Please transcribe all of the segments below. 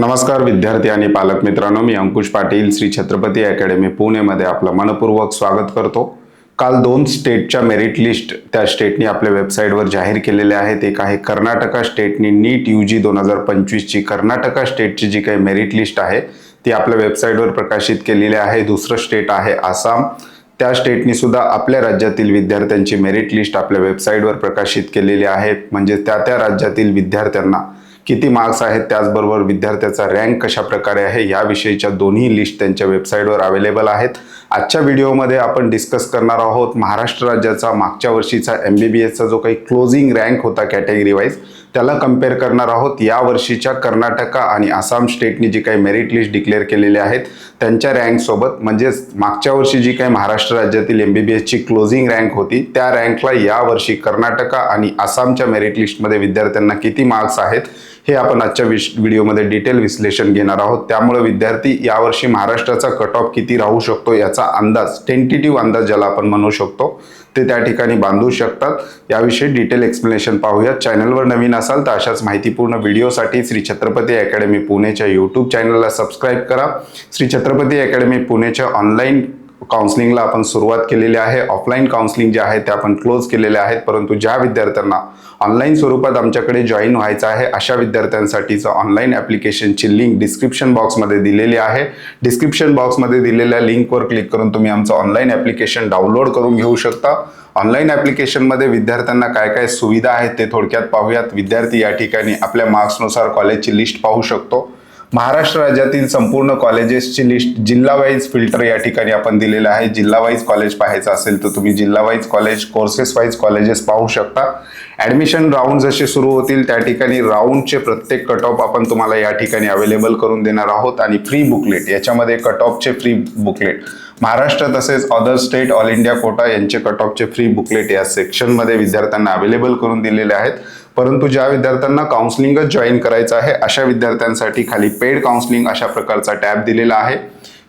नमस्कार विद्यार्थी आणि पालक मित्रांनो मी अंकुश पाटील श्री छत्रपती अकॅडमी पुणेमध्ये आपलं मनपूर्वक स्वागत करतो. काल दोन स्टेटच्या मेरिट लिस्ट त्या स्टेटनी आपल्या वेबसाईटवर जाहीर केलेल्या आहेत. एक आहे कर्नाटका स्टेटनी नीट यू जी दोन हजार पंचवीसची कर्नाटका स्टेटची जी काही मेरिट लिस्ट आहे ती आपल्या वेबसाईटवर प्रकाशित केलेली आहे. दुसरं स्टेट आहे आसाम. त्या स्टेटनी सुद्धा आपल्या राज्यातील विद्यार्थ्यांची मेरिट लिस्ट आपल्या वेबसाईटवर प्रकाशित केलेली आहे. म्हणजे त्या त्या राज्यातील विद्यार्थ्यांना किती मार्क्स आहेत त्याचबरोबर विद्यार्थ्याचा रँक कशा प्रकारे आहे याविषयीच्या दोन्ही लिस्ट त्यांच्या वेबसाईटवर अवेलेबल आहेत. आजच्या व्हिडिओमध्ये आपण डिस्कस करणार आहोत महाराष्ट्र राज्याचा मागच्या वर्षीचा एम बी बी एसचा जो काही क्लोजिंग रँक होता कॅटेगरी वाईज त्याला कंपेअर करणार आहोत. या वर्षीच्या कर्नाटका आणि आसाम स्टेटनी जी काही मेरिट लिस्ट डिक्लेअर केलेली आहेत त्यांच्या रँकसोबत म्हणजेच मागच्या वर्षी जी काही महाराष्ट्र राज्यातील एम बी बी एसची क्लोजिंग रँक होती त्या रँकला या वर्षी कर्नाटका आणि आसामच्या मेरिट लिस्टमध्ये विद्यार्थ्यांना किती मार्क्स आहेत हे आपण आजच्या विश व्हिडिओमध्ये डिटेल विश्लेषण घेणार आहोत. त्यामुळे विद्यार्थी यावर्षी महाराष्ट्राचा कट ऑफ किती राहू शकतो याचा अंदाज टेंटेटिव्ह अंदाज ज्याला आपण म्हणू शकतो ते त्या ठिकाणी बांधू शकतात. याविषयी डिटेल एक्सप्लेनेशन पाहूयात चॅनलवर नवीन असाल तर अशाच माहितीपूर्ण व्हिडिओसाठी श्री छत्रपती अकॅडमी पुणेच्या यूट्यूब चॅनलला सबस्क्राईब करा. श्री छत्रपती अकॅडमी पुणेच्या ऑनलाईन काउन्सिलिंगला आपण सुरुवात केलेली आहे. ऑफलाईन काउन्सिलिंग जे आहे ते आपण क्लोज केलेले आहेत. परंतु ज्या विद्यार्थ्यांना ऑनलाईन स्वरूपात आमच्याकडे जॉईन व्हायचं आहे अशा विद्यार्थ्यांसाठीचं ऑनलाईन ॲप्लिकेशनची लिंक डिस्क्रिप्शन बॉक्समध्ये दिलेली आहे. डिस्क्रिप्शन बॉक्समध्ये दिलेल्या लिंकवर क्लिक करून तुम्ही आमचं ऑनलाईन ॲप्लिकेशन डाउनलोड करून घेऊ शकता. ऑनलाईन ॲप्लिकेशनमध्ये विद्यार्थ्यांना काय काय सुविधा आहेत ते थोडक्यात पाहूयात. विद्यार्थी या ठिकाणी आपल्या मार्क्सनुसार कॉलेजची लिस्ट पाहू शकतो. महाराष्ट्र राज्यातील संपूर्ण कॉलेजेसची लिस्ट जिल्हा वाईज फिल्टर या ठिकाणी आपण दिलेलं आहे. जिल्हा वाईज कॉलेज पाहायचं असेल तर तुम्ही जिल्हा wise college courses wise colleges पाहू शकता. ॲडमिशन राऊंड जसे सुरू होतील. त्या ठिकाणी राऊंडचे प्रत्येक कट ऑफ आपण तुम्हाला या ठिकाणी अवेलेबल करून देणार आहोत. आणि फ्री बुकलेट याच्यामध्ये कट ऑफचे फ्री बुकलेट महाराष्ट्र तसेच other state all India quota यांचे कट ऑफचे फ्री बुकलेट या सेक्शनमध्ये विद्यार्थ्यांना अवेलेबल करून दिलेले आहेत. परंतु ज्या विद्यार्थ्यांना काउन्सिलिंगच जॉईन करायचं आहे अशा विद्यार्थ्यांसाठी खाली पेड काउन्सिलिंग अशा प्रकारचा टॅब दिलेला आहे.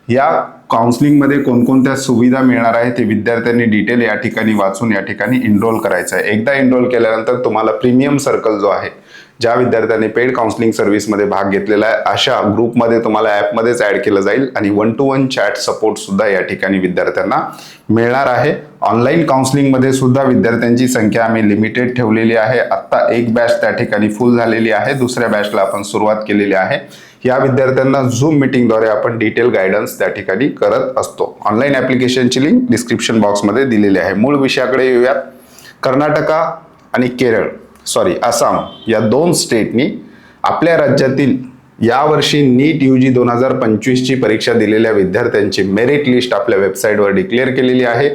या काउन्सिलिंगमध्ये कोणकोणत्या सुविधा मिळणार आहे ते विद्यार्थ्यांनी डिटेल या ठिकाणी वाचून या ठिकाणी एनरोल करायचं आहे. एकदा एनरोल केल्यानंतर तुम्हाला प्रीमियम सर्कल जो आहे ज्या विद्यार्थ्यांनी पेड काउन्सिलिंग सर्व्हिसमध्ये भाग घेतलेला आहे अशा ग्रुपमध्ये तुम्हाला ॲपमध्येच ॲड केलं जाईल आणि वन टू वन चॅट सपोर्टसुद्धा या ठिकाणी विद्यार्थ्यांना मिळणार आहे. ऑनलाईन काउन्सिलिंगमध्ये सुद्धा विद्यार्थ्यांची संख्या आम्ही लिमिटेड ठेवलेली आहे. आत्ता एक बॅच त्या ठिकाणी फुल झालेली आहे. दुसऱ्या बॅचला आपण सुरुवात केलेली आहे. या विद्यार्थ्यांना झूम मिटिंगद्वारे आपण डिटेल गायडन्स त्या ठिकाणी करत असतो. ऑनलाईन ॲप्लिकेशनची लिंक डिस्क्रिप्शन बॉक्समध्ये दिलेली आहे. मूळ विषयाकडे येऊयात. कर्नाटका आणि केरळ. सॉरी आसाम या दोन स्टेटनी आपल्या राज्यातील यावर्षी नीट यू जी दोन हजार पंचवीसची परीक्षा दिलेल्या विद्यार्थ्यांची मेरिट लिस्ट आपल्या वेबसाईटवर डिक्लेअर केलेली आहे.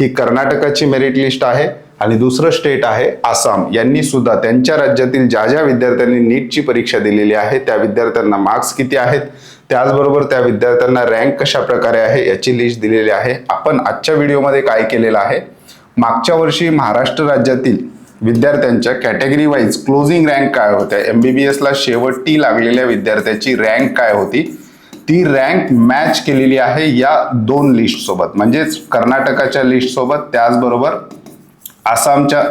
ही कर्नाटकाची मेरिट लिस्ट आहे आणि दुसरं स्टेट आहे आसाम यांनी सुद्धा त्यांच्या राज्यातील ज्या ज्या विद्यार्थ्यांनी नीटची परीक्षा दिलेली आहे त्या विद्यार्थ्यांना मार्क्स किती आहेत? त्याचबरोबर त्या विद्यार्थ्यांना रँक कशा प्रकारे आहे याची लिस्ट दिलेली आहे. आपण आजच्या व्हिडिओमध्ये काय केलेलं आहे? मागच्या वर्षी महाराष्ट्र राज्यातील विद्यार्थ्यांच्या कॅटेगरी वाईज क्लोजिंग रँक काय होत्या? एम बी बी एसला शेवटी लागलेल्या विद्यार्थ्याची रँक काय होती? ती रँक मॅच केलेली आहे या दोन लिस्ट सोबत. म्हणजेच कर्नाटकाच्या लिस्ट सोबत त्याचबरोबर आसामच्या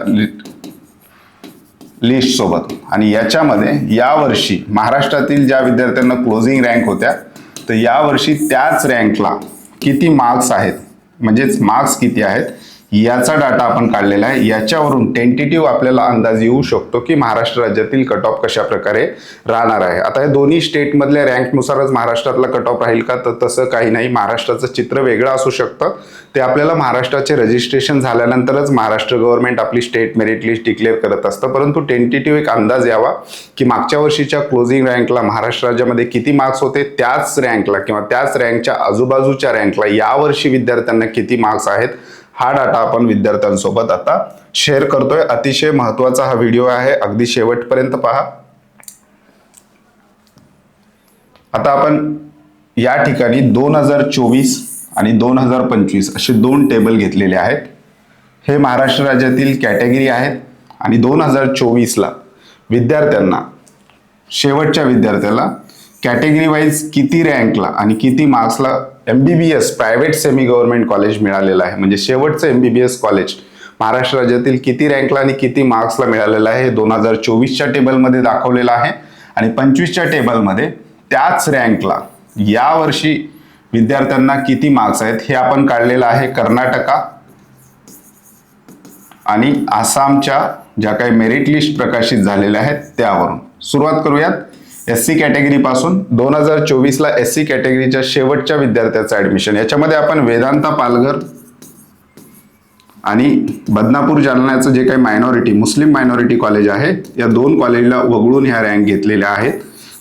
लिस्ट सोबत. आणि याच्यामध्ये यावर्षी महाराष्ट्रातील ज्या विद्यार्थ्यांना क्लोजिंग रँक होत्या तर यावर्षी त्याच रँकला किती मार्क्स आहेत? म्हणजेच मार्क्स किती आहेत? याचा डाटा आपण काढलेला आहे. याच्यावरून टेंटेटिव्ह आपल्याला अंदाज येऊ शकतो की महाराष्ट्र राज्यातील कट ऑफ कशा प्रकारे राहणार आहे. आता या दोन्ही स्टेटमधल्या रँकनुसारच महाराष्ट्रातला कट ऑफ राहील का? तर तसं काही नाही. महाराष्ट्राचं चित्र वेगळं असू शकतं. ते आपल्याला महाराष्ट्राचे रजिस्ट्रेशन झाल्यानंतरच महाराष्ट्र गव्हर्नमेंट आपली स्टेट मेरिट लिस्ट डिक्लेअर करत असतं. परंतु टेंटेटिव्ह एक अंदाज यावा की मागच्या वर्षीच्या क्लोजिंग रँकला महाराष्ट्र राज्यामध्ये किती मार्क्स होते? त्याच रँकला किंवा त्याच रँकच्या आजूबाजूच्या रँकला यावर्षी विद्यार्थ्यांना किती मार्क्स आहेत? हा डाटा आपण विद्यार्थ्यांसोबत आता शेअर करतोय. अतिशय महत्त्वाचा हा व्हिडिओ आहे. अगदी शेवटपर्यंत पहा. आता आपण या ठिकाणी दोन हजार चोवीस आणि दोन हजार पंचवीस असे दोन टेबल घेतलेले आहेत. हे महाराष्ट्र राज्यातील कॅटेगरी आहेत. आणि दोन हजार चोवीसला विद्यार्थ्यांना शेवटच्या विद्यार्थ्याला कॅटेगरी वाईज किती रँकला आणि किती मार्क्सला M B B S private semi government college मिळालेलं आहे. म्हणजे शेवटचं M B B S college Maharashtra राज्यातील किती रँकला आणि किती मार्क्सला मिळालेलं आहे हे दोन हजार चोवीसच्या टेबलमध्ये दाखवलेलं आहे. आणि पंचवीसच्या टेबलमध्ये त्याच रँकला यावर्षी विद्यार्थ्यांना किती मार्क्स आहेत हे आपण काढलेलं आहे कर्नाटका आणि आसामच्या ज्या काही मेरिट लिस्ट प्रकाशित झालेल्या आहेत त्यावरून. सुरुवात करूयात. एस सी कॅटेगरीपासून दोन हजार चोवीसला एस सी कॅटेगरीच्या शेवटच्या विद्यार्थ्याचं ॲडमिशन याच्यामध्ये आपण वेदांता पालघर आणि बदनापूर जालन्याचं जे काही मायनॉरिटी मुस्लिम मायनॉरिटी कॉलेज आहे या दोन कॉलेजला वगळून ह्या रँक घेतलेल्या आहेत.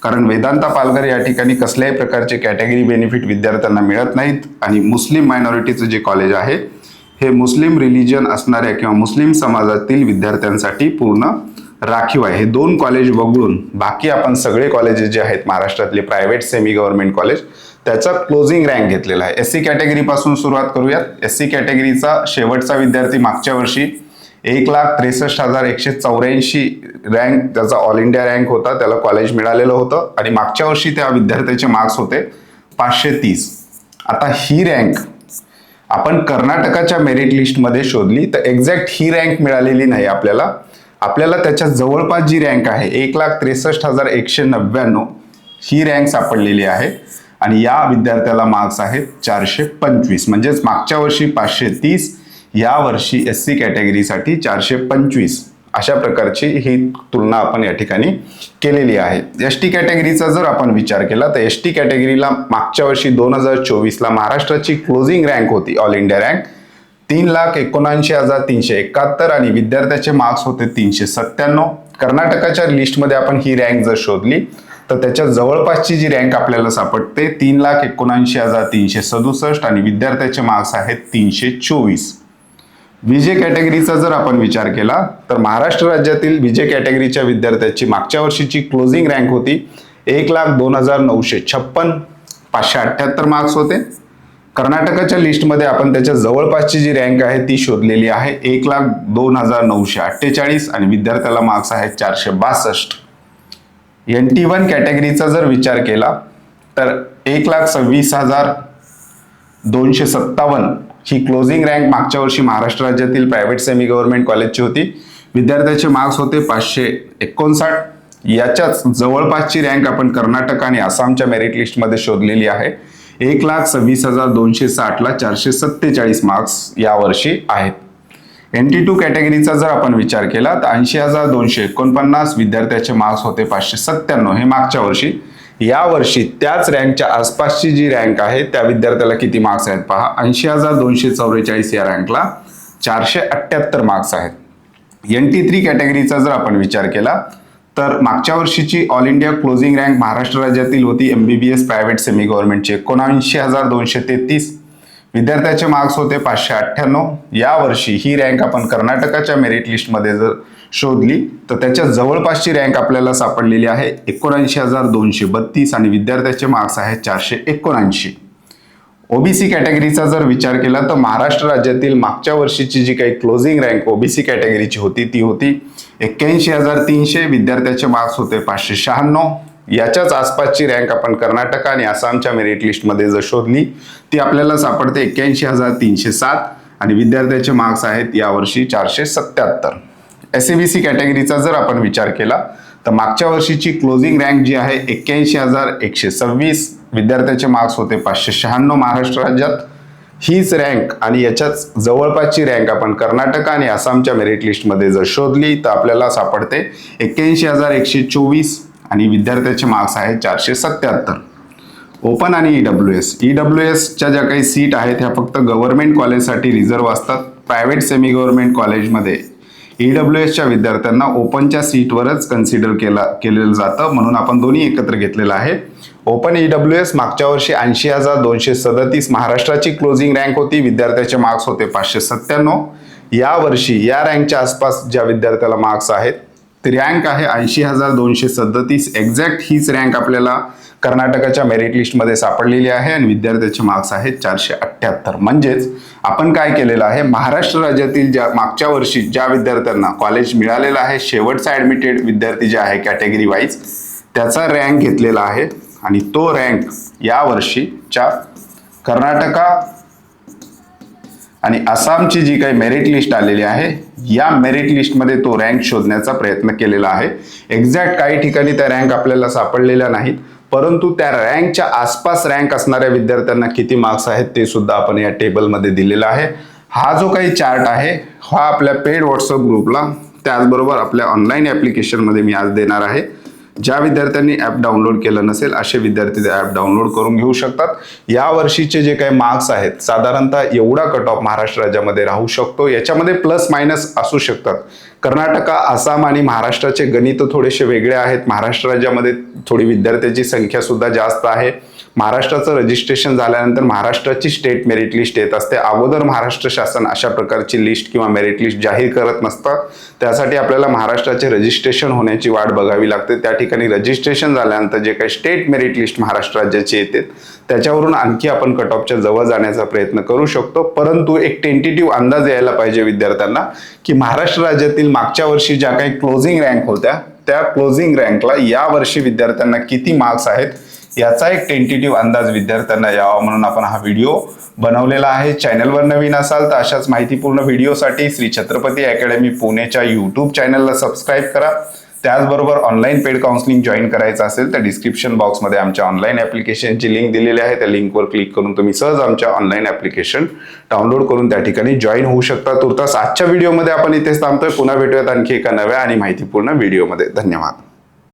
कारण वेदांता पालघर या ठिकाणी कसल्याही प्रकारचे कॅटेगरी बेनिफिट विद्यार्थ्यांना मिळत नाहीत आणि मुस्लिम मायनॉरिटीचं जे कॉलेज आहे हे मुस्लिम रिलिजन असणाऱ्या किंवा मुस्लिम समाजातील विद्यार्थ्यांसाठी पूर्ण राखीव आहे. हे दोन कॉलेज वगळून बाकी आपण सगळे कॉलेजेस जे आहेत महाराष्ट्रातले प्रायव्हेट सेमी गव्हर्नमेंट कॉलेज त्याचा क्लोजिंग रँक घेतलेला आहे. एस सी कॅटेगरीपासून सुरुवात करूयात. एस सी कॅटेगरीचा शेवटचा विद्यार्थी मागच्या वर्षी एक लाख त्रेसष्ट हजार एकशे चौऱ्याऐंशी रँक त्याचा ऑल इंडिया रँक होता. त्याला कॉलेज मिळालेलं होतं आणि मागच्या वर्षी त्या विद्यार्थ्याचे मार्क्स होते पाचशे तीस. आता ही रँक आपण कर्नाटकाच्या मेरिट लिस्टमध्ये शोधली तर एक्झॅक्ट ही रँक मिळालेली नाही आपल्याला. आपल्याला त्याच्या जवळपास जी रँक आहे एक लाख त्रेसष्ट हजार एकशे नव्याण्णव ही रँक सापडलेली आहे. आणि या विद्यार्थ्याला मार्क्स आहेत चारशे पंचवीस. म्हणजेच मागच्या वर्षी पाचशे तीस या वर्षी एस सी कॅटेगरीसाठी चारशे पंचवीस. अशा प्रकारची ही तुलना आपण या ठिकाणी केलेली आहे. एस टी कॅटेगरीचा जर आपण विचार केला तर एस टी कॅटेगरीला मागच्या वर्षी दोन हजार चोवीसला महाराष्ट्राची क्लोजिंग रँक होती ऑल इंडिया रँक तीन लाख एकोणऐंशी हजार तीनशे एकाहत्तर आणि विद्यार्थ्याचे मार्क्स होते तीनशे सत्त्याण्णव. कर्नाटकाच्या लिस्टमध्ये आपण ही रँक जर शोधली तर त्याच्या जवळपासची जी रँक आपल्याला सापडते तीन लाख एकोणऐंशी हजार तीनशे सदुसष्ट आणि विद्यार्थ्याचे मार्क्स आहेत तीनशे चोवीस. विजे कॅटेगरीचा जर आपण विचार केला तर महाराष्ट्र राज्यातील विजे कॅटेगरीच्या विद्यार्थ्याची मागच्या वर्षीची क्लोजिंग रँक होती एक लाख दोन हजार नऊशे छप्पन. पाचशे अठ्ठ्याहत्तर मार्क्स होते. कर्नाटकाच्या लिस्टमध्ये आपण त्याच्या जवळपासची जी रँक आहे ती शोधलेली आहे. एक लाख दोन हजार नऊशे अठ्ठेचाळीस आणि विद्यार्थ्याला मार्क्स आहेत चारशे बासष्ट. एन टी वन कॅटेगरीचा जर विचार केला तर एक लाख सव्वीस हजार दोनशे सत्तावन्न ही क्लोजिंग रँक मागच्या वर्षी महाराष्ट्र राज्यातील प्रायव्हेट सेमी गव्हर्नमेंट कॉलेजची होती. विद्यार्थ्याचे मार्क्स होते पाचशे एकोणसाठ. याच्याच जवळपासची रँक आपण कर्नाटक आणि आसामच्या मेरिट लिस्टमध्ये शोधलेली आहे. एक लाख सव्वीस हजार दोनशे साठला चारशे सत्तेचाळीस मार्क्स यावर्षी आहेत. एन टी टू कॅटेगरीचा जर आपण विचार केला तर ऐंशी हजार दोनशे एकोणपन्नास विद्यार्थ्याचे मार्क्स होते पाचशे सत्त्याण्णव हे मागच्या वर्षी. या वर्षी त्याच रँकच्या आसपासची जी रँक आहे त्या विद्यार्थ्याला किती मार्क्स आहेत पहा. ऐंशी हजार दोनशे चौवेचाळीस या रँकला चारशे अठ्ठ्याहत्तर मार्क्स आहेत. एन टी थ्री कॅटेगरीचा जर आपण विचार केला तर मागच्या वर्षीची all India closing rank Maharashtra राज्यातील होती M B B S private semi गव्हर्नमेंटची एकोणऐंशी हजार दोनशे तेहतीस. विद्यार्थ्याचे मार्क्स होते पाचशे अठ्ठ्याण्णव. या वर्षी ही रँक आपण कर्नाटकाच्या मेरिट लिस्टमध्ये जर शोधली तर त्याच्या जवळपासची रँक आपल्याला सापडलेली आहे एकोणऐंशी हजार दोनशे बत्तीस आणि विद्यार्थ्याचे मार्क्स आहेत चारशे एकोणऐंशी. ओबीसी कॅटेगरीचा जर विचार केला तर महाराष्ट्र राज्यातील मागच्या वर्षीची जी काही क्लोजिंग रँक ओबीसी कॅटेगरीची होती ती होती एक्क्याऐंशी हजार तीनशे विद्यार्थ्याचे मार्क्स होते पाचशे शहाण्णव. याच्याच आसपासची रँक आपण कर्नाटक आणि आसामच्या मेरिट लिस्टमध्ये जर शोधली ती आपल्याला सापडते एक्क्याऐंशी हजार तीनशे सात आणि विद्यार्थ्याचे मार्क्स आहेत यावर्षी चारशे सत्याहत्तर. एस बी सी कॅटेगरीचा जर आपण विचार केला तर मागच्या वर्षीची क्लोजिंग रँक जी आहे एक्क्याऐंशी हजार एकशे सव्वीस. विद्यार्थ्याचे मार्क्स होते पाचशे शहाण्णव महाराष्ट्र राज्यात. हीच रँक आणि याच्याच जवळपासची रँक आपण कर्नाटक आणि आसामच्या मेरिट लिस्टमध्ये जर शोधली तर आपल्याला सापडते एक्क्याऐंशी हजार एकशे चोवीस आणि विद्यार्थ्याचे मार्क्स आहेत चारशे सत्याहत्तर. ओपन आणि E W S E W एसच्या ज्या काही सीट आहेत ह्या फक्त गव्हर्नमेंट कॉलेजसाठी रिझर्व्ह असतात. प्रायव्हेट सेमी गव्हर्नमेंट कॉलेजमध्ये ई डब्ल्यू एसच्या विद्यार्थ्यांना ओपनच्या सीटवरच कन्सिडर केला केलेलं जातं. म्हणून आपण दोन्ही एकत्र घेतलेलं आहे. ओपन ई डब्ल्यू एस मागच्या वर्षी ऐंशी हजार दोनशे सदतीस महाराष्ट्राची क्लोजिंग रँक होती. विद्यार्थ्याचे मार्क्स होते पाचशे सत्त्याण्णव. या वर्षी या रँकच्या आसपास ज्या विद्यार्थ्याला मार्क्स आहेत रँक आहे ऐंशी हजार दोनशे सदतीस. एक्झॅक्ट हीच रँक आपल्याला कर्नाटकाच्या मेरिट लिस्टमध्ये सापडलेली आहे आणि विद्यार्थ्याचे मार्क्स आहेत चारशे अठ्ठ्याहत्तर. म्हणजेच आपण काय केलेलं आहे? महाराष्ट्र राज्यातील ज्या मागच्या वर्षी ज्या विद्यार्थ्यांना कॉलेज मिळालेलं आहे शेवटचा ॲडमिटेड विद्यार्थी जे आहे कॅटेगरी वाईज त्याचा रँक घेतलेला आहे. आणि तो रँक या वर्षीच्या कर्नाटका आणि आसामची जी काही मेरिट लिस्ट आलेली आहे या मेरिट लिस्टमध्ये तो रँक शोधण्याचा प्रयत्न केलेला आहे. एक्झॅक्ट काही ठिकाणी त्या रँक आपल्याला सापडलेल्या नाहीत परंतु त्या रँकच्या आसपास रँक असणाऱ्या विद्यार्थ्यांना किती मार्क्स आहेत ते सुद्धा आपण या टेबलमध्ये दिलेला आहे. हा जो काही चार्ट आहे हा आपल्या पेड व्हॉट्सअप ग्रुपला त्याचबरोबर आपल्या ऑनलाईन ॲप्लिकेशनमध्ये मी आज देणार आहे. ज्या विद्यार्थ्यांनी ॲप डाउनलोड केलं नसेल असे विद्यार्थी ते ॲप डाउनलोड करून घेऊ शकतात. या वर्षीचे जे काही मार्क्स आहेत साधारणतः एवढा कट ऑफ महाराष्ट्र राज्यामध्ये राहू शकतो. याच्यामध्ये प्लस मायनस असू शकतात. कर्नाटका आसाम आणि महाराष्ट्राचे गणित थोडेसे वेगळे आहेत. महाराष्ट्र राज्यामध्ये थोडी विद्यार्थ्यांची संख्या सुद्धा जास्त आहे. महाराष्ट्राचं रजिस्ट्रेशन झाल्यानंतर महाराष्ट्राची स्टेट मेरिट लिस्ट येत असते. अगोदर महाराष्ट्र शासन अशा प्रकारची लिस्ट किंवा मेरिट लिस्ट जाहीर करत नसतं. त्यासाठी आपल्याला महाराष्ट्राचे रजिस्ट्रेशन होण्याची वाट बघावी लागते. त्या ठिकाणी रजिस्ट्रेशन झाल्यानंतर जे काही स्टेट मेरिट लिस्ट महाराष्ट्र राज्याची येते त्याच्यावरून आणखी आपण कट ऑफच्या जवळ जाण्याचा प्रयत्न करू शकतो. परंतु एक टेंटेटिव्ह अंदाज यायला पाहिजे विद्यार्थ्यांना की महाराष्ट्र राज्यातील मागच्या वर्षी ज्या काही क्लोजिंग रँक होत्या त्या क्लोजिंग रँकला या वर्षी विद्यार्थ्यांना किती मार्क्स आहेत याचा एक टेंटेटिव्ह अंदाज विद्यार्थ्यांना यावा म्हणून आपण हा व्हिडिओ बनवलेला आहे. चॅनलवर नवीन असाल तर अशाच माहितीपूर्ण व्हिडिओसाठी श्री छत्रपती अकॅडमी पुणेच्या यूट्यूब चॅनलला सबस्क्राईब करा. त्याचबरोबर ऑनलाईन पेड काउन्सिलिंग जॉईन करायचं असेल तर डिस्क्रिप्शन बॉक्समध्ये आमच्या ऑनलाईन ॲप्लिकेशनची लिंक दिलेली आहे. त्या लिंकवर क्लिक करून तुम्ही सहज आमच्या ऑनलाईन ॲप्लिकेशन डाउनलोड करून त्या ठिकाणी जॉईन होऊ शकता. तुर्तास आजच्या व्हिडिओमध्ये आपण इथेच थांबतोय. पुन्हा भेटूयात आणखी एका नव्या आणि माहितीपूर्ण व्हिडिओमध्ये धन्यवाद.